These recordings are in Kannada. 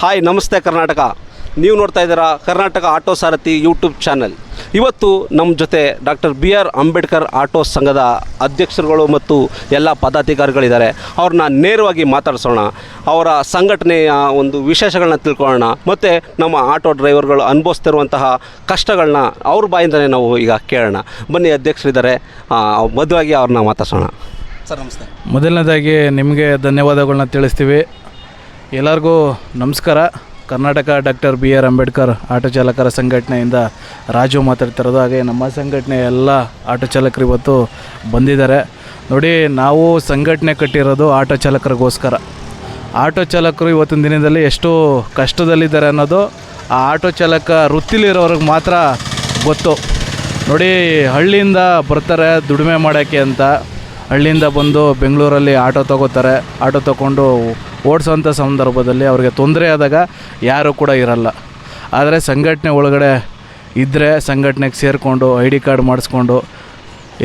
ಹಾಯ್ ನಮಸ್ತೆ ಕರ್ನಾಟಕ. ನೀವು ನೋಡ್ತಾ ಇದ್ದೀರಾ Karnataka auto Sarathi YouTube channel ಇವತ್ತು ನಮ್ಮ ಜೊತೆ doctor B R Ambedkar auto ಸಂಘದ ಅಧ್ಯಕ್ಷರುಗಳು ಮತ್ತು ಎಲ್ಲ ಪದಾಧಿಕಾರಿಗಳಿದ್ದಾರೆ. ಅವ್ರನ್ನ ನೇರವಾಗಿ ಮಾತಾಡಿಸೋಣ. ಅವರ ಸಂಘಟನೆಯ ಒಂದು ವಿಶೇಷಗಳನ್ನ ತಿಳ್ಕೊಳ್ಳೋಣ. ಮತ್ತು ನಮ್ಮ ಆಟೋ ಡ್ರೈವರ್ಗಳು ಅನುಭವಿಸ್ತಿರುವಂತಹ ಕಷ್ಟಗಳನ್ನ ಅವ್ರ ಬಾಯಿಂದಲೇ ನಾವು ಈಗ ಕೇಳೋಣ. ಬನ್ನಿ ಅಧ್ಯಕ್ಷರಿದ್ದಾರೆ. ಮದುವಾಗಿ ಅವ್ರನ್ನ ಮಾತಾಡ್ಸೋಣ. ಸರ್ ನಮಸ್ತೆ. ಮೊದಲನೇದಾಗಿ ನಿಮಗೆ ಧನ್ಯವಾದಗಳನ್ನ ತಿಳಿಸ್ತೀವಿ. ಎಲ್ಲರಿಗೂ ನಮಸ್ಕಾರ. Karnataka doctor B R Ambedkar auto ಚಾಲಕರ ಸಂಘಟನೆಯಿಂದ ರಾಜು ಮಾತಾಡ್ತಿರೋದು. ಹಾಗೆ ನಮ್ಮ ಸಂಘಟನೆ ಎಲ್ಲ ಆಟೋ ಚಾಲಕರು ಇವತ್ತು ಬಂದಿದ್ದಾರೆ. ನೋಡಿ, ನಾವು ಸಂಘಟನೆ ಕಟ್ಟಿರೋದು ಆಟೋ ಚಾಲಕರಿಗೋಸ್ಕರ. ಆಟೋ ಚಾಲಕರು ಇವತ್ತಿನ ದಿನದಲ್ಲಿ ಎಷ್ಟು ಕಷ್ಟದಲ್ಲಿದ್ದಾರೆ ಅನ್ನೋದು ಆ ಆಟೋ ಚಾಲಕ ವೃತ್ತಿಲಿರೋರಿಗೆ ಮಾತ್ರ ಗೊತ್ತು. ನೋಡಿ, ಹಳ್ಳಿಯಿಂದ ಬರ್ತಾರೆ ದುಡಿಮೆ ಮಾಡೋಕ್ಕೆ ಅಂತ. ಹಳ್ಳಿಯಿಂದ ಬಂದು ಬೆಂಗಳೂರಲ್ಲಿ ಆಟೋ ತಗೋತಾರೆ. ಆಟೋ ತಗೊಂಡು ಓಡಿಸೋಂಥ ಸಂದರ್ಭದಲ್ಲಿ ಅವ್ರಿಗೆ ತೊಂದರೆ ಆದಾಗ ಯಾರೂ ಕೂಡ ಇರಲ್ಲ. ಆದರೆ ಸಂಘಟನೆ ಒಳಗಡೆ ಇದ್ದರೆ ಸಂಘಟನೆಗೆ ಸೇರಿಕೊಂಡು ಐ ಡಿ ಕಾರ್ಡ್ ಮಾಡಿಸ್ಕೊಂಡು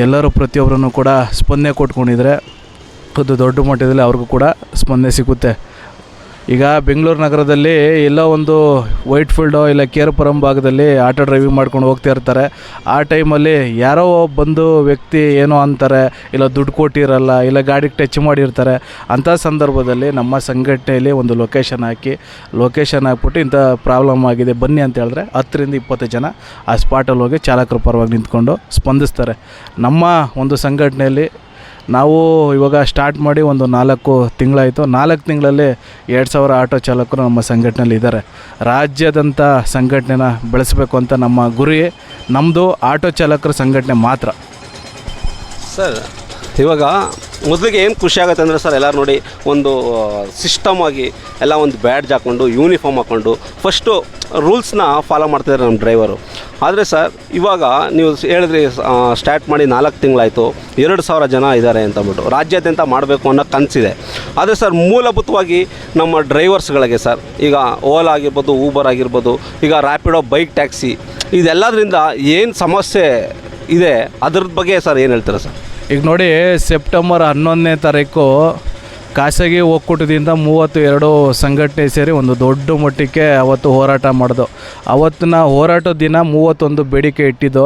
ಎಲ್ಲರೂ ಪ್ರತಿಯೊಬ್ಬರನ್ನು ಕೂಡ ಸ್ಪಂದನೆ ಕೊಟ್ಕೊಂಡಿದ್ರೆ ಅದು ದೊಡ್ಡ ಮಟ್ಟದಲ್ಲಿ ಅವ್ರಿಗೂ ಕೂಡ ಸ್ಪಂದನೆ ಸಿಗುತ್ತೆ. ಈಗ ಬೆಂಗಳೂರು ನಗರದಲ್ಲಿ ಎಲ್ಲೋ ಒಂದು ವೈಟ್ ಫೀಲ್ಡೋ ಇಲ್ಲ ಕೇರ್ಪುರಂ ಭಾಗದಲ್ಲಿ ಆಟೋ ಡ್ರೈವಿಂಗ್ ಮಾಡ್ಕೊಂಡು ಹೋಗ್ತಾ ಇರ್ತಾರೆ. ಆ ಟೈಮಲ್ಲಿ ಯಾರೋ ಬಂದು ವ್ಯಕ್ತಿ ಏನೋ ಅಂತಾರೆ, ಇಲ್ಲ ದುಡ್ಡು ಕೊಟ್ಟಿರಲ್ಲ, ಇಲ್ಲ ಗಾಡಿಗೆ ಟಚ್ ಮಾಡಿರ್ತಾರೆ. ಅಂಥ ಸಂದರ್ಭದಲ್ಲಿ ನಮ್ಮ ಸಂಘಟನೆಯಲ್ಲಿ ಒಂದು ಲೊಕೇಶನ್ ಹಾಕಿ, ಲೊಕೇಶನ್ ಹಾಕ್ಬಿಟ್ಟು ಇಂಥ ಪ್ರಾಬ್ಲಮ್ ಆಗಿದೆ, ಬನ್ನಿ ಅಂತ ಹೇಳಿದ್ರೆ ಹತ್ತರಿಂದ ಇಪ್ಪತ್ತು ಜನ ಆ ಸ್ಪಾಟಲ್ಲಿ ಹೋಗಿ ಚಾಲಕರ ಪರವಾಗಿ ನಿಂತ್ಕೊಂಡು ಸ್ಪಂದಿಸ್ತಾರೆ. ನಮ್ಮ ಒಂದು ಸಂಘಟನೆಯಲ್ಲಿ ನಾವು ಇವಾಗ ಸ್ಟಾರ್ಟ್ ಮಾಡಿ ಒಂದು ನಾಲ್ಕು ತಿಂಗಳಾಯಿತು. ನಾಲ್ಕು ತಿಂಗಳಲ್ಲಿ ಎರಡು ಸಾವಿರ ಆಟೋ ಚಾಲಕರು ನಮ್ಮ ಸಂಘಟನೆಯಲ್ಲಿ ಇದ್ದಾರೆ. ರಾಜ್ಯದಂಥ ಸಂಘಟನೆನ ಬೆಳೆಸಬೇಕು ಅಂತ ನಮ್ಮ ಗುರಿ ನಮ್ಮದು ಆಟೋ ಚಾಲಕರ ಸಂಘಟನೆ ಮಾತ್ರ. ಸರ್, ಇವಾಗ ಮೊದಲಿಗೆ ಏನು ಖುಷಿ ಆಗುತ್ತೆ ಅಂದರೆ ಸರ್ ಎಲ್ಲರೂ ನೋಡಿ ಒಂದು ಸಿಸ್ಟಮ್ ಆಗಿ ಎಲ್ಲ ಒಂದು ಬ್ಯಾಡ್ಜ್ ಹಾಕ್ಕೊಂಡು ಯೂನಿಫಾರ್ಮ್ ಹಾಕ್ಕೊಂಡು ಫಸ್ಟು ರೂಲ್ಸ್ನ ಫಾಲೋ ಮಾಡ್ತಿದ್ದಾರೆ ನಮ್ಮ ಡ್ರೈವರು ಆದರೆ ಸರ್ ಇವಾಗ ನೀವು ಹೇಳಿದ್ರಿ ಸ್ಟಾರ್ಟ್ ಮಾಡಿ ನಾಲ್ಕು ತಿಂಗಳಾಯಿತು, ಎರಡು ಸಾವಿರ ಜನ ಇದ್ದಾರೆ ಅಂತ ಅಂದ್ಬಿಟ್ಟು, ರಾಜ್ಯಾದ್ಯಂತ ಮಾಡಬೇಕು ಅನ್ನೋ ಕನಸಿದೆ. ಆದರೆ ಸರ್ ಮೂಲಭೂತವಾಗಿ ನಮ್ಮ ಡ್ರೈವರ್ಸ್ಗಳಿಗೆ ಸರ್ ಈಗ ಓಲಾ ಆಗಿರ್ಬೋದು ಊಬರ್ ಆಗಿರ್ಬೋದು, ಈಗ ರ್ಯಾಪಿಡೋ ಬೈಕ್ ಟ್ಯಾಕ್ಸಿ ಇದೆಲ್ಲದರಿಂದ ಏನು ಸಮಸ್ಯೆ ಇದೆ ಅದ್ರ ಬಗ್ಗೆ ಸರ್ ಏನು ಹೇಳ್ತೀರಾ ಸರ್ ಈಗ ನೋಡಿ ಸೆಪ್ಟೆಂಬರ್ ಹನ್ನೊಂದನೇ ತಾರೀಕು ಖಾಸಗಿ ಒಕ್ಕೂಟದಿಂದ ಮೂವತ್ತು ಎರಡು ಸಂಘಟನೆ ಸೇರಿ ಒಂದು ದೊಡ್ಡ ಮಟ್ಟಕ್ಕೆ ಅವತ್ತು ಹೋರಾಟ ಮಾಡಿದು. ಅವತ್ತಿನ ಹೋರಾಟದ ದಿನ ಮೂವತ್ತೊಂದು ಬೇಡಿಕೆ ಇಟ್ಟಿದ್ದು.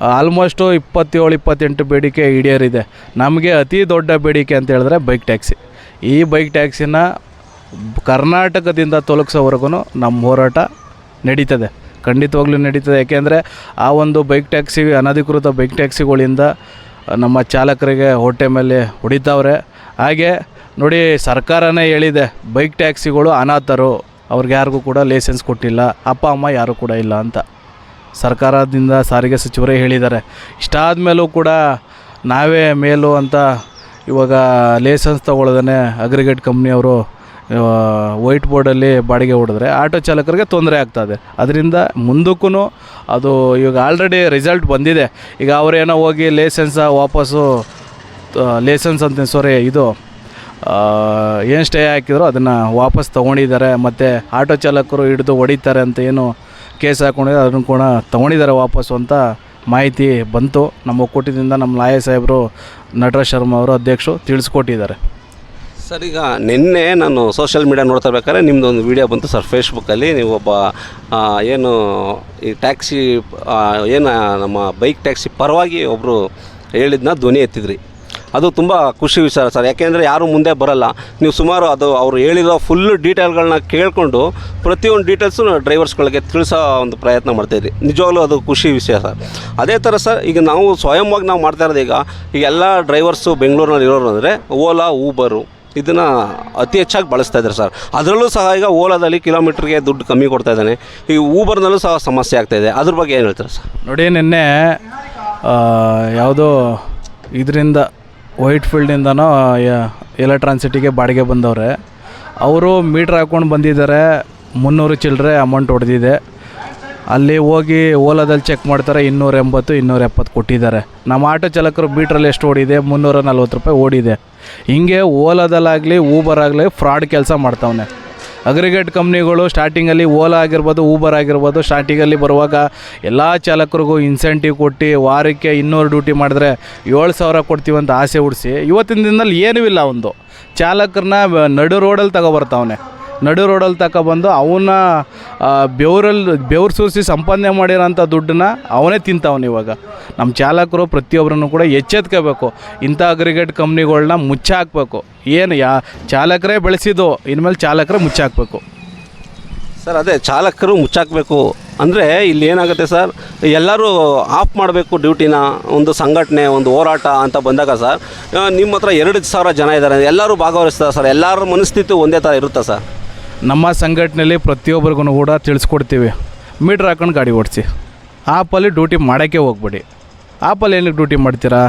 ಆಲ್ಮೋಸ್ಟು ಇಪ್ಪತ್ತೇಳು, ಇಪ್ಪತ್ತೆಂಟು ಬೇಡಿಕೆ ಈಡೇರಿದೆ. ನಮಗೆ ಅತಿ ದೊಡ್ಡ ಬೇಡಿಕೆ ಅಂತ ಹೇಳಿದ್ರೆ ಬೈಕ್ ಟ್ಯಾಕ್ಸಿ ಈ ಬೈಕ್ ಟ್ಯಾಕ್ಸಿನ ಕರ್ನಾಟಕದಿಂದ ತೊಲಗಿಸೋವರೆಗೂ ನಮ್ಮ ಹೋರಾಟ ನಡೀತದೆ. ಖಂಡಿತವಾಗ್ಲೂ ನಡೀತದೆ. ಯಾಕೆಂದರೆ, ಆ ಒಂದು ಬೈಕ್ ಟ್ಯಾಕ್ಸಿ ಅನಧಿಕೃತ ಬೈಕ್ ಟ್ಯಾಕ್ಸಿಗಳಿಂದ ನಮ್ಮ ಚಾಲಕರಿಗೆ ಹೊಟ್ಟೆ ಮೇಲೆ ಹೊಡಿತಾವ್ರೆ. ಹಾಗೆ ನೋಡಿ, ಸರ್ಕಾರನೇ ಹೇಳಿದೆ, ಬೈಕ್ ಟ್ಯಾಕ್ಸಿಗಳು ಅನಾಥರು, ಅವ್ರಿಗೆ ಯಾರಿಗೂ ಕೂಡ ಲೈಸೆನ್ಸ್ ಕೊಟ್ಟಿಲ್ಲ, ಅಪ್ಪ, ಅಮ್ಮ ಯಾರೂ ಕೂಡ ಇಲ್ಲ ಅಂತ ಸರ್ಕಾರದಿಂದ ಸಾರಿಗೆ ಸಚಿವರೇ ಹೇಳಿದ್ದಾರೆ. ಇಷ್ಟಾದ ಮೇಲೂ ಕೂಡ ನಾವೇ ಮೇಲು ಅಂತ ಇವಾಗ ಲೈಸೆನ್ಸ್ ತೊಗೊಳ್ದೇ ಅಗ್ರಿಗೇಟ್ ಕಂಪ್ನಿಯವರು ವೈಟ್ ಬೋರ್ಡಲ್ಲಿ ಬಾಡಿಗೆ ಹೊಡೆದ್ರೆ ಆಟೋ ಚಾಲಕರಿಗೆ ತೊಂದರೆ ಆಗ್ತದೆ ಅದರಿಂದ ಮುಂದಕ್ಕೂ ಅದು ಇವಾಗ ಆಲ್ರೆಡಿ ರಿಸಲ್ಟ್ ಬಂದಿದೆ. ಈಗ ಅವರೇನೋ ಹೋಗಿ ಲೈಸೆನ್ಸ ವಾಪಸ್ಸು ಲೈಸೆನ್ಸ್ ಅಂತ ಸಾರಿ ಇದು ಏನು ಸ್ಟೇ ಹಾಕಿದ್ರು ಅದನ್ನು ವಾಪಸ್ ತೊಗೊಂಡಿದ್ದಾರೆ. ಮತ್ತು ಆಟೋ ಚಾಲಕರು ಹಿಡಿದು ಹೊಡಿತಾರೆ ಅಂತ ಏನು ಕೇಸ್ ಹಾಕೊಂಡಿದ್ದಾರೆ, ಅದನ್ನು ಕೂಡ ತೊಗೊಂಡಿದ್ದಾರೆ ವಾಪಸ್ಸು ಅಂತ ಮಾಹಿತಿ ಬಂತು. ನಮ್ಮ ಒಕ್ಕೂಟದಿಂದ ನಮ್ಮ ಲಾಯ ಸಾಹೇಬರು ನಟರಾಜ್ ಶರ್ಮಾ ಅವರು ಅಧ್ಯಕ್ಷರು ತಿಳಿಸ್ಕೊಟ್ಟಿದ್ದಾರೆ. ಸರ್, ಈಗ ನಿನ್ನೆ ನಾನು ಸೋಷಿಯಲ್ ಮೀಡಿಯಾ ನೋಡ್ತಾ ಇರ್ಬೇಕಾದ್ರೆ ನಿಮ್ಮದು ಒಂದು ವಿಡಿಯೋ ಬಂತು ಸರ್ ಫೇಸ್ಬುಕ್ಕಲ್ಲಿ ನೀವು ಒಬ್ಬ ಏನು, ಈ ಟ್ಯಾಕ್ಸಿ ಏನು, ನಮ್ಮ ಬೈಕ್ ಟ್ಯಾಕ್ಸಿ ಪರವಾಗಿ ಒಬ್ಬರು ಹೇಳಿದ್ನ ಧ್ವನಿ ಎತ್ತಿದ್ರಿ. ಅದು ತುಂಬ ಖುಷಿ ವಿಚಾರ ಸರ್. ಯಾಕೆಂದರೆ ಯಾರೂ ಮುಂದೆ ಬರಲ್ಲ. ನೀವು ಸುಮಾರು ಅದು ಅವರು ಹೇಳಿರೋ ಫುಲ್ಲು ಡೀಟೇಲ್ಗಳನ್ನ ಕೇಳಿಕೊಂಡು ಪ್ರತಿಯೊಂದು ಡೀಟೇಲ್ಸು ಡ್ರೈವರ್ಸ್ಗಳಿಗೆ ತಿಳಿಸೋ ಒಂದು ಪ್ರಯತ್ನ ಮಾಡ್ತಾಯಿದ್ರಿ ನಿಜವಾಗ್ಲೂ ಅದು ಖುಷಿ ವಿಷಯ ಸರ್. ಅದೇ ಥರ ಸರ್, ಈಗ ನಾವು ಸ್ವಯಂವಾಗಿ ನಾವು ಮಾಡ್ತಾ ಇರೋದು ಈಗ ಈಗ ಎಲ್ಲ ಡ್ರೈವರ್ಸು ಬೆಂಗಳೂರಿನಲ್ಲಿ ಇರೋರು ಅಂದರೆ ಓಲಾ ಊಬರು ಇದನ್ನು ಅತಿ ಹೆಚ್ಚಾಗಿ ಬಳಸ್ತಾ ಇದ್ದಾರೆ ಸರ್. ಅದರಲ್ಲೂ ಸಹ ಈಗ ಓಲಾದಲ್ಲಿ ಕಿಲೋಮೀಟ್ರಿಗೆ ದುಡ್ಡು ಕಮ್ಮಿ ಕೊಡ್ತಾ ಇದ್ದಾನೆ. ಈ ಊಬರ್ನಲ್ಲೂ ಸಹ ಸಮಸ್ಯೆ ಆಗ್ತಾ ಇದೆ. ಅದ್ರ ಬಗ್ಗೆ ಏನು ಹೇಳ್ತಾರೆ ಸರ್? ನೋಡಿ, ನಿನ್ನೆ ಯಾವುದೋ ಇದರಿಂದ ವೈಟ್ ಫೀಲ್ಡಿಂದನೋ ಎಲೆಕ್ಟ್ರಾನ್ ಸಿಟಿಗೆ ಬಾಡಿಗೆ ಬಂದವ್ರೆ. ಅವರು ಮೀಟ್ರ್ ಹಾಕ್ಕೊಂಡು ಬಂದಿದ್ದಾರೆ. ಮುನ್ನೂರು ಚಿಲ್ಲರೆ ಅಮೌಂಟ್ ಹೊಡೆದಿದೆ. ಅಲ್ಲಿ ಹೋಗಿ ಓಲಾದಲ್ಲಿ ಚೆಕ್ ಮಾಡ್ತಾರೆ ಇನ್ನೂರ ಎಂಬತ್ತು ಇನ್ನೂರ ಎಪ್ಪತ್ತು ಕೊಟ್ಟಿದ್ದಾರೆ. ನಮ್ಮ ಆಟೋ ಚಾಲಕರು ಬೀಟ್ರಲ್ಲಿ ಎಷ್ಟು ಓಡಿದೆ? ಮುನ್ನೂರ ನಲ್ವತ್ತು ರೂಪಾಯಿ ಓಡಿದೆ. ಹಿಂಗೆ ಓಲಾದಲ್ಲಾಗಲಿ ಊಬರ್ ಆಗಲಿ ಫ್ರಾಡ್ ಕೆಲಸ ಮಾಡ್ತಾವನೆ. ಅಗ್ರಿಗೇಟ್ ಕಂಪ್ನಿಗಳು ಸ್ಟಾರ್ಟಿಂಗಲ್ಲಿ ಓಲಾ ಆಗಿರ್ಬೋದು ಊಬರ್ ಆಗಿರ್ಬೋದು ಸ್ಟಾರ್ಟಿಂಗಲ್ಲಿ ಬರುವಾಗ ಎಲ್ಲ ಚಾಲಕರಿಗೂ ಇನ್ಸೆಂಟಿವ್ ಕೊಟ್ಟು ವಾರಕ್ಕೆ ಇನ್ನೂರು ಡ್ಯೂಟಿ ಮಾಡಿದ್ರೆ ಏಳು ಸಾವಿರ ಕೊಡ್ತೀವಿ ಅಂತ ಆಸೆ ಹುಡಿಸಿ ಇವತ್ತಿನ ದಿನದಲ್ಲಿ ಏನೂ ಇಲ್ಲ ಒಂದು. ಚಾಲಕರನ್ನ ನಡು ರೋಡಲ್ಲಿ ತಗೊಬರ್ತಾವನೆ ನಡು ರೋಡಲ್ಲಿ ತಗೊಬಂದು ಅವನ್ನ ಬೆವರಲ್ಲಿ, ಬೆವ್ರು ಸುರಿಸಿ ಸಂಪಾದನೆ ಮಾಡಿರೋಂಥ ದುಡ್ಡನ್ನ ಅವನೇ ತಿಂತಾವನು ಇವಾಗ. ನಮ್ಮ ಚಾಲಕರು ಪ್ರತಿಯೊಬ್ಬರನ್ನು ಕೂಡ ಎಚ್ಚೆತ್ಕೋಬೇಕು. ಇಂಥ ಅಗ್ರಿಗೇಟ್ ಕಂಪ್ನಿಗಳನ್ನ ಮುಚ್ಚಾಕಬೇಕು. ಏನು ಯಾ, ಚಾಲಕರೇ ಬೆಳೆಸಿದ್ದು, ಇನ್ಮೇಲೆ ಚಾಲಕರೇ ಮುಚ್ಚಾಕಬೇಕು. ಸರ್, ಅದೇ ಚಾಲಕರು ಮುಚ್ಚಾಕಬೇಕು ಅಂದರೆ ಇಲ್ಲಿ ಏನಾಗುತ್ತೆ ಸರ್, ಎಲ್ಲರೂ ಆಫ್ ಮಾಡಬೇಕು ಡ್ಯೂಟಿನ, ಒಂದು ಸಂಘಟನೆ, ಒಂದು ಹೋರಾಟ ಅಂತ ಬಂದಾಗ ಸರ್ ನಿಮ್ಮ ಹತ್ರ ಎರಡು ಸಾವಿರ ಜನ ಇದ್ದಾರೆ, ಎಲ್ಲರೂ ಭಾಗವಹಿಸ್ತಾರೆ ಸರ್, ಎಲ್ಲರ ಮನಸ್ಥಿತಿ ಒಂದೇ ಥರ ಇರುತ್ತಾ ಸರ್? ನಮ್ಮ ಸಂಘಟನೆಯಲ್ಲಿ ಪ್ರತಿಯೊಬ್ಬರಿಗೂ ಕೂಡ ತಿಳಿಸ್ಕೊಡ್ತೀವಿ. ಮೀಟ್ರ್ ಹಾಕೊಂಡು ಗಾಡಿ ಓಡಿಸಿ. ಆಪಲ್ಲಿ ಡ್ಯೂಟಿ ಮಾಡೋಕ್ಕೆ ಹೋಗ್ಬೇಡಿ. ಆಪಲ್ಲಿ ಏನಕ್ಕೆ ಡ್ಯೂಟಿ ಮಾಡ್ತೀರಾ?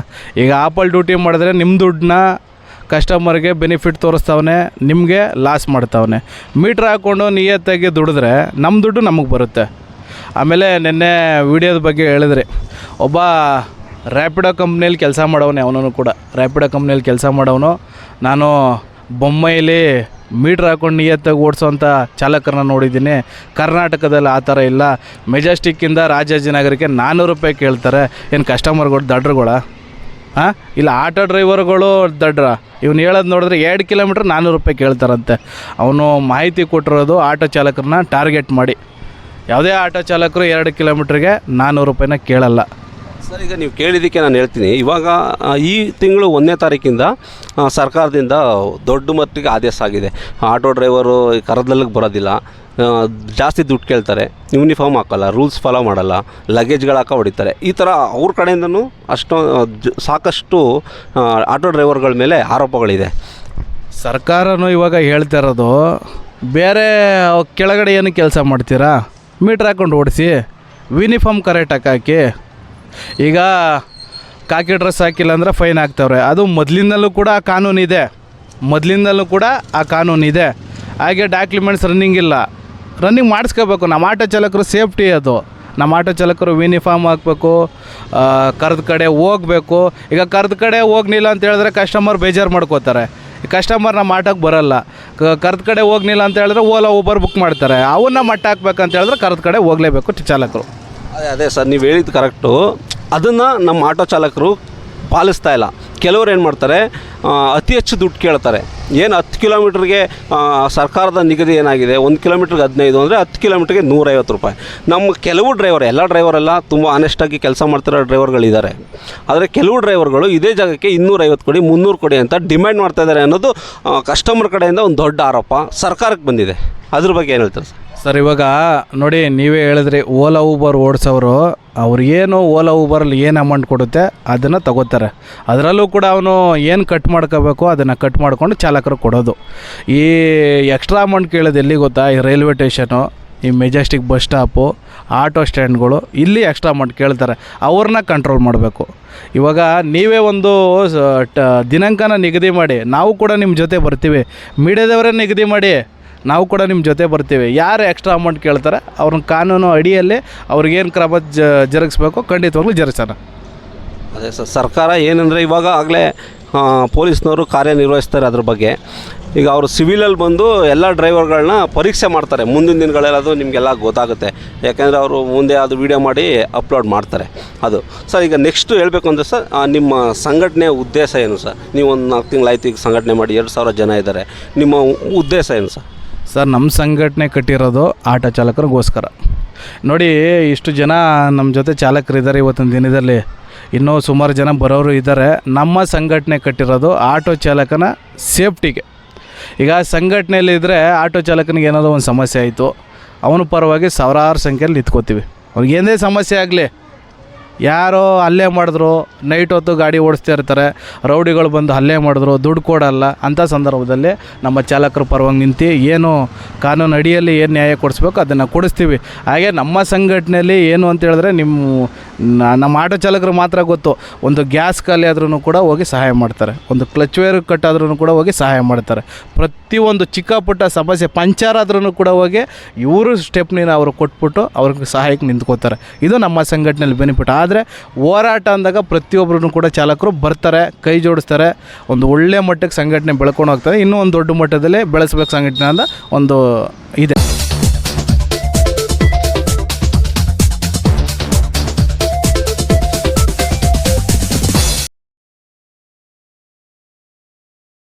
ಈಗ ಆಪಲ್ಲಿ ಡ್ಯೂಟಿ ಮಾಡಿದ್ರೆ ನಿಮ್ಮ ದುಡ್ಡನ್ನ ಕಸ್ಟಮರ್ಗೆ ಬೆನಿಫಿಟ್ ತೋರಿಸ್ತಾವನೆ, ನಿಮಗೆ ಲಾಸ್ ಮಾಡ್ತಾವನೆ. ಮೀಟ್ರ್ ಹಾಕ್ಕೊಂಡು ನಿಯತ್ತಾಗಿ ದುಡಿದ್ರೆ ನಮ್ಮ ದುಡ್ಡು ನಮಗೆ ಬರುತ್ತೆ. ಆಮೇಲೆ ನಿನ್ನೆ ವಿಡಿಯೋದ ಬಗ್ಗೆ ಹೇಳಿದ್ರಿ. ಒಬ್ಬ ರ್ಯಾಪಿಡೋ ಕಂಪ್ನಿಯಲ್ಲಿ ಕೆಲಸ ಮಾಡೋವನೇ ಅವನೂ ಕೂಡ. ರ್ಯಾಪಿಡೋ ಕಂಪ್ನಿಯಲ್ಲಿ ಕೆಲಸ ಮಾಡೋವನು. ನಾನು ಬೊಮ್ಮೈಲಿ ಮೀಟ್ರ್ ಹಾಕೊಂಡು ನಿಯತ್ತಾಗಿ ಓಡಿಸೋಂಥ ಚಾಲಕರನ್ನ ನೋಡಿದ್ದೀನಿ. ಕರ್ನಾಟಕದಲ್ಲಿ ಆ ಥರ ಇಲ್ಲ. ಮೆಜೆಸ್ಟಿಕ್ಕಿಂದ ರಾಜಾಜಿನಗರಕ್ಕೆ ನಾನ್ನೂರು ರೂಪಾಯಿ ಕೇಳ್ತಾರೆ. ಏನು ಕಸ್ಟಮರ್ಗಳು ದಡ್ರುಗಳ? ಹಾಂ ಇಲ್ಲ ಆಟೋ ಡ್ರೈವರ್ಗಳು ದಡ್ರ. ಇವ್ನು ಹೇಳೋದು ನೋಡಿದ್ರೆ ಎರಡು ಕಿಲೋಮೀಟ್ರ್ ನಾನ್ನೂರು ರೂಪಾಯಿ ಕೇಳ್ತಾರಂತೆ. ಅವನು ಮಾಹಿತಿ ಕೊಟ್ಟಿರೋದು ಆಟೋ ಚಾಲಕರನ್ನ ಟಾರ್ಗೆಟ್ ಮಾಡಿ. ಯಾವುದೇ ಆಟೋ ಚಾಲಕರು ಎರಡು ಕಿಲೋಮೀಟ್ರಿಗೆ ನಾನ್ನೂರು ರೂಪಾಯಿನ ಕೇಳಲ್ಲ. ಸರ್, ಈಗ ನೀವು ಕೇಳಿದ್ದಕ್ಕೆ ನಾನು ಹೇಳ್ತೀನಿ. ಇವಾಗ ಈ ತಿಂಗಳು ಒಂದನೇ ತಾರೀಕಿಂದ ಸರ್ಕಾರದಿಂದ ದೊಡ್ಡ ಮಟ್ಟಿಗೆ ಆದೇಶ ಆಗಿದೆ. ಆಟೋ ಡ್ರೈವರು ಕರದಲ್ಲಿಗೆ ಬರೋದಿಲ್ಲ. ಜಾಸ್ತಿ ದುಡ್ಡು ಕೇಳ್ತಾರೆ. ಯೂನಿಫಾರ್ಮ್ ಹಾಕೋಲ್ಲ, ರೂಲ್ಸ್ ಫಾಲೋ ಮಾಡಲ್ಲ, ಲಗೇಜ್ಗಳು ಹಾಕೋ ಹೊಡಿತಾರೆ. ಈ ಥರ ಅವ್ರ ಕಡೆಯಿಂದನೂ ಅಷ್ಟು ಸಾಕಷ್ಟು ಆಟೋ ಡ್ರೈವರ್ಗಳ ಮೇಲೆ ಆರೋಪಗಳಿದೆ. ಸರ್ಕಾರನೂ ಇವಾಗ ಹೇಳ್ತಾ ಇರೋದು, ಬೇರೆ ಕೆಳಗಡೆ ಏನು ಕೆಲಸ ಮಾಡ್ತೀರಾ? ಮೀಟ್ರ್ ಹಾಕ್ಕೊಂಡು ಓಡಿಸಿ, ಯೂನಿಫಾರ್ಮ್ ಕರೆಕ್ಟಾಗಿ ಹಾಕಿ ಈಗ ಕಾಕಿ ಡ್ರೆಸ್ ಹಾಕಿಲ್ಲ ಅಂದರೆ ಫೈನ್ ಹಾಕ್ತವ್ರೆ. ಅದು ಮೊದಲಿಂದಲೂ ಕೂಡ ಆ ಕಾನೂನು ಇದೆ. ಮೊದಲಿಂದಲೂ ಕೂಡ ಆ ಕಾನೂನಿದೆ ಹಾಗೆ ಡಾಕ್ಯುಮೆಂಟ್ಸ್ ರನ್ನಿಂಗ್ ಇಲ್ಲ. ರನ್ನಿಂಗ್ ಮಾಡಿಸ್ಕೋಬೇಕು. ನಮ್ಮ ಆಟೋ ಚಾಲಕರು ಸೇಫ್ಟಿ ಅದು. ನಮ್ಮ ಆಟೋ ಚಾಲಕರು ಯೂನಿಫಾರ್ಮ್ ಹಾಕಬೇಕು ಕರೆದ ಕಡೆ ಹೋಗಬೇಕು. ಈಗ ಕರೆದ ಕಡೆ ಹೋಗ್ನಿಲ್ಲ ಅಂತ ಹೇಳಿದ್ರೆ ಕಸ್ಟಮರ್ ಬೇಜಾರು ಮಾಡ್ಕೋತಾರೆ. ಕಸ್ಟಮರ್ ನಮ್ಮ ಆಟೋಕ್ಕೆ ಬರೋಲ್ಲ. ಕರೆದ ಕಡೆ ಹೋಗ್ನಿಲ್ಲ ಅಂತ ಹೇಳಿದ್ರೆ ಓಲಾ ಊಬರ್ ಬುಕ್ ಮಾಡ್ತಾರೆ. ಅವನ್ನ ಮಟ್ಟ ಹಾಕ್ಬೇಕಂತ ಹೇಳಿದ್ರೆ ಕರೆದ ಕಡೆ ಹೋಗಲೇಬೇಕು ಚಾಲಕರು. ಅದೇ ಅದೇ ಸರ್, ನೀವು ಹೇಳಿದ್ದು ಕರೆಕ್ಟು ಅದನ್ನು ನಮ್ಮ ಆಟೋ ಚಾಲಕರು ಪಾಲಿಸ್ತಾ ಇಲ್ಲ. ಕೆಲವ್ರು ಏನು ಮಾಡ್ತಾರೆ ಅತಿ ಹೆಚ್ಚು ದುಡ್ಡು ಕೇಳ್ತಾರೆ. ಏನು ಹತ್ತು ಕಿಲೋಮೀಟ್ರಿಗೆ ಸರ್ಕಾರದ ನಿಗದಿ ಏನಾಗಿದೆ? ಒಂದು ಕಿಲೋಮೀಟ್ರಿಗೆ ಹದಿನೈದು ಅಂದರೆ ಹತ್ತು ಕಿಲೋಮೀಟ್ರಿಗೆ ನೂರೈವತ್ತು ರೂಪಾಯಿ. ನಮ್ಮ ಕೆಲವು ಡ್ರೈವರ್, ಎಲ್ಲ ಡ್ರೈವರೆಲ್ಲ ತುಂಬ ಆನೆಸ್ಟಾಗಿ ಕೆಲಸ ಮಾಡ್ತಿರೋ ಡ್ರೈವರ್ಗಳಿದ್ದಾರೆ ಆದರೆ ಕೆಲವು ಡ್ರೈವರ್ಗಳು ಇದೇ ಜಾಗಕ್ಕೆ ಇನ್ನೂರೈವತ್ತು ಕೊಡಿ, ಮುನ್ನೂರು ಕೊಡಿ ಅಂತ ಡಿಮ್ಯಾಂಡ್ ಮಾಡ್ತಾ ಇದ್ದಾರೆ ಅನ್ನೋದು ಕಸ್ಟಮರ್ ಕಡೆಯಿಂದ ಒಂದು ದೊಡ್ಡ ಆರೋಪ ಸರ್ಕಾರಕ್ಕೆ ಬಂದಿದೆ. ಅದ್ರ ಬಗ್ಗೆ ಏನು ಹೇಳ್ತಾರೆ ಸರ್? ಸರ್, ಇವಾಗ ನೋಡಿ, ನೀವೇ ಹೇಳಿದ್ರಿ ಓಲಾ, ಊಬರ್ ಓಡಿಸೋರು ಅವ್ರಿಗೇನು ಓಲಾ, ಊಬರಲ್ಲಿ ಏನು ಅಮೌಂಟ್ ಕೊಡುತ್ತೆ ಅದನ್ನು ತಗೋತಾರೆ. ಅದರಲ್ಲೂ ಕೂಡ ಅವನು ಏನು ಕಟ್ ಮಾಡ್ಕೋಬೇಕು ಅದನ್ನು ಕಟ್ ಮಾಡ್ಕೊಂಡು ಚಾಲಕರು ಕೊಡೋದು. ಈ ಎಕ್ಸ್ಟ್ರಾ ಅಮೌಂಟ್ ಕೇಳೋದು ಎಲ್ಲಿ ಗೊತ್ತಾ? ಈ ರೈಲ್ವೆ ಸ್ಟೇಷನು ಈ ಮೆಜೆಸ್ಟಿಕ್ ಬಸ್ ಸ್ಟಾಪು ಆಟೋ ಸ್ಟ್ಯಾಂಡ್ಗಳು ಇಲ್ಲಿ ಎಕ್ಸ್ಟ್ರಾ ಅಮೌಂಟ್ ಕೇಳ್ತಾರೆ. ಅವ್ರನ್ನ ಕಂಟ್ರೋಲ್ ಮಾಡಬೇಕು. ಇವಾಗ ನೀವೇ ಒಂದು ದಿನಾಂಕನ ನಿಗದಿ ಮಾಡಿ. ನಾವು ಕೂಡ ನಿಮ್ಮ ಜೊತೆ ಬರ್ತೀವಿ. ಮೀಡಿಯಾದವರೇ ನಿಗದಿ ಮಾಡಿ. ನಾವು ಕೂಡ ನಿಮ್ಮ ಜೊತೆ ಬರ್ತೀವಿ. ಯಾರು ಎಕ್ಸ್ಟ್ರಾ ಅಮೌಂಟ್ ಕೇಳ್ತಾರೆ, ಅವ್ರನ್ನ ಕಾನೂನು ಅಡಿಯಲ್ಲಿ ಅವ್ರಿಗೇನು ಕ್ರಮ ಜ, ಜರುಗಿಸ್ಬೇಕು ಖಂಡಿತವಾಗ್ಲೂ ಜರುಗಿಸೋಣ ಅದೇ ಸರ್, ಸರ್ಕಾರ ಏನಂದರೆ ಇವಾಗ ಆಗಲೇ ಪೊಲೀಸ್ನವರು ಕಾರ್ಯನಿರ್ವಹಿಸ್ತಾರೆ ಅದ್ರ ಬಗ್ಗೆ. ಈಗ ಅವರು ಸಿವಿಲಲ್ಲಿ ಬಂದು ಎಲ್ಲ ಡ್ರೈವರ್ಗಳನ್ನ ಪರೀಕ್ಷೆ ಮಾಡ್ತಾರೆ. ಮುಂದಿನ ದಿನಗಳೆಲ್ಲದು ನಿಮಗೆಲ್ಲ ಗೊತ್ತಾಗುತ್ತೆ. ಯಾಕೆಂದರೆ ಅವರು ಮುಂದೆ ಅದು ವೀಡಿಯೋ ಮಾಡಿ ಅಪ್ಲೋಡ್ ಮಾಡ್ತಾರೆ. ಅದು. ಸರ್, ಈಗ ನೆಕ್ಸ್ಟು ಹೇಳಬೇಕು ಅಂದರೆ ಸರ್ ನಿಮ್ಮ ಸಂಘಟನೆ ಉದ್ದೇಶ ಏನು ಸರ್? ನೀವು ಒಂದು ನಾಲ್ಕು ತಿಂಗಳಾಯ್ತು ಈಗ ಸಂಘಟನೆ ಮಾಡಿ, ಎರಡು ಸಾವಿರ ಜನ ಇದ್ದಾರೆ. ನಿಮ್ಮ ಉದ್ದೇಶ ಏನು ಸರ್? ಸರ್ ನಮ್ಮ ಸಂಘಟನೆ ಕಟ್ಟಿರೋದು ಆಟೋ ಚಾಲಕರಿಗೋಸ್ಕರ. ನೋಡಿ, ಇಷ್ಟು ಜನ ನಮ್ಮ ಜೊತೆ ಚಾಲಕರಿದ್ದಾರೆ ಇವತ್ತಿನ ದಿನದಲ್ಲಿ. ಇನ್ನೂ ಸುಮಾರು ಜನ ಬರೋರು ಇದ್ದಾರೆ. ನಮ್ಮ ಸಂಘಟನೆ ಕಟ್ಟಿರೋದು ಆಟೋ ಚಾಲಕನ ಸೇಫ್ಟಿಗೆ. ಈಗ ಸಂಘಟನೆಯಲ್ಲಿ ಇದ್ದರೆ ಆಟೋ ಚಾಲಕನಿಗೆ ಏನಾದರೂ ಒಂದು ಸಮಸ್ಯೆ ಆಯಿತು. ಅವನ ಪರವಾಗಿ ಸಾವಿರಾರು ಸಂಖ್ಯೆಯಲ್ಲಿ ನಿಂತ್ಕೋತೀವಿ. ಅವ್ರಿಗೆ ಏನೇ ಸಮಸ್ಯೆ ಆಗಲಿ ಯಾರೋ ಹಲ್ಲೆ ಮಾಡಿದ್ರು ನೈಟ್ ಹೊತ್ತು ಗಾಡಿ ಓಡಿಸ್ತಾ ಇರ್ತಾರೆ, ರೌಡಿಗಳು ಬಂದು ಹಲ್ಲೆ ಮಾಡಿದ್ರು, ದುಡ್ಡು ಕೊಡಲ್ಲ ಅಂಥ ಸಂದರ್ಭದಲ್ಲಿ ನಮ್ಮ ಚಾಲಕರು ಪರವಾಗಿ ನಿಂತು ಏನು ಕಾನೂನು ಅಡಿಯಲ್ಲಿ ಏನು ನ್ಯಾಯ ಕೊಡಿಸ್ಬೇಕು ಅದನ್ನು ಕೊಡಿಸ್ತೀವಿ. ಹಾಗೆ ನಮ್ಮ ಸಂಘಟನೆಯಲ್ಲಿ ಏನು ಅಂತ ಹೇಳಿದ್ರೆ ನಿಮ್ಮ ನಮ್ಮ ಆಟೋ ಚಾಲಕರು ಮಾತ್ರ ಗೊತ್ತು. ಒಂದು ಗ್ಯಾಸ್ ಖಾಲಿ ಆದ್ರೂ ಕೂಡ ಹೋಗಿ ಸಹಾಯ ಮಾಡ್ತಾರೆ. ಒಂದು ಕ್ಲಚ್ ವೇರ್ ಕಟ್ಟಾದ್ರೂ ಕೂಡ ಹೋಗಿ ಸಹಾಯ ಮಾಡ್ತಾರೆ. ಪ್ರತಿಯೊಂದು ಚಿಕ್ಕ ಪುಟ್ಟ ಸಮಸ್ಯೆ ಪಂಚರ್ ಆದ್ರೂ ಕೂಡ ಹೋಗಿ ಇವರು ಸ್ಟೆಪ್ನಿನ ಅವರು ಕೊಟ್ಬಿಟ್ಟು ಅವ್ರಿಗೆ ಸಹಾಯಕ್ಕೆ ನಿಂತ್ಕೋತಾರೆ. ಇದು ನಮ್ಮ ಸಂಘಟನೆಯಲ್ಲಿ ಬೆನಿಫಿಟ್. ಆದರೆ ಹೋರಾಟ ಅಂದಾಗ ಪ್ರತಿಯೊಬ್ಬರೂ ಕೂಡ ಚಾಲಕರು ಬರ್ತಾರೆ, ಕೈ ಜೋಡಿಸ್ತಾರೆ. ಒಂದು ಒಳ್ಳೆ ಮಟ್ಟಕ್ಕೆ ಸಂಘಟನೆ ಬೆಳ್ಕೊಂಡು ಹೋಗ್ತಾರೆ ಇನ್ನೂ ಒಂದು ದೊಡ್ಡ ಮಟ್ಟದಲ್ಲಿ ಬೆಳೆಸ್ಬೇಕು ಸಂಘಟನೆ ಅಂತ ಒಂದು